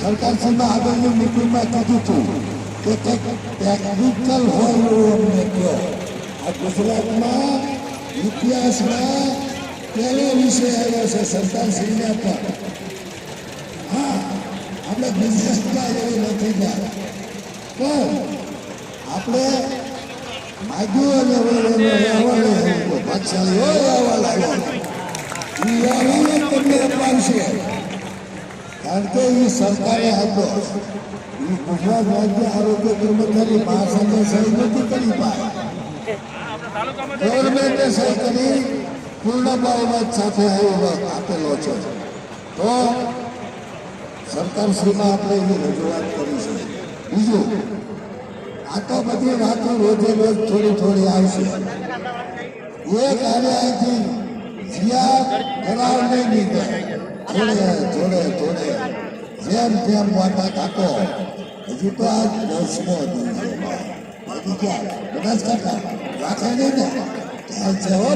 સરકારશ્રીમાં આગળની મિટિંગમાં કીધું હતું કે કંઈક ટેકનિકલ હોય એવું અમને કહો. આ ગુજરાતમાં ઇતિહાસમાં પહેલો વિષય આવ્યો છે સરકારશ્રીના પર. હા, આપણે બિઝનેસમાં એવું નથી ગયા. પણ આપણે માગ્યું અને ભાગશાળી હોય અહેવાલ જ તમને અપાવશે કારણ કે એ સરકારે આપ્યો. એ ગુજરાત રાજ્ય આરોગ્ય કર્મચારી મહાસંઘે સહી નથી કરી પાય. ગવર્મેન્ટે સહી કરી પૂર્ણ બહુમત સાથે આપેલો છે. તો સરકારશ્રીમાં આપણે એની રજૂઆત કરી છે. બીજું, આ તો બધી વાતો રોજે રોજ થોડી થોડી આવશે. એક હારે અહીંથી જ્યાં કરાવ નહીં જોડે થોડે થોડે જેમ જેમ વાતા કાકો હજુ તો આ દિવસ છે. બાકી ક્યાં? બનાસકાંઠા રાખે નહીં ને?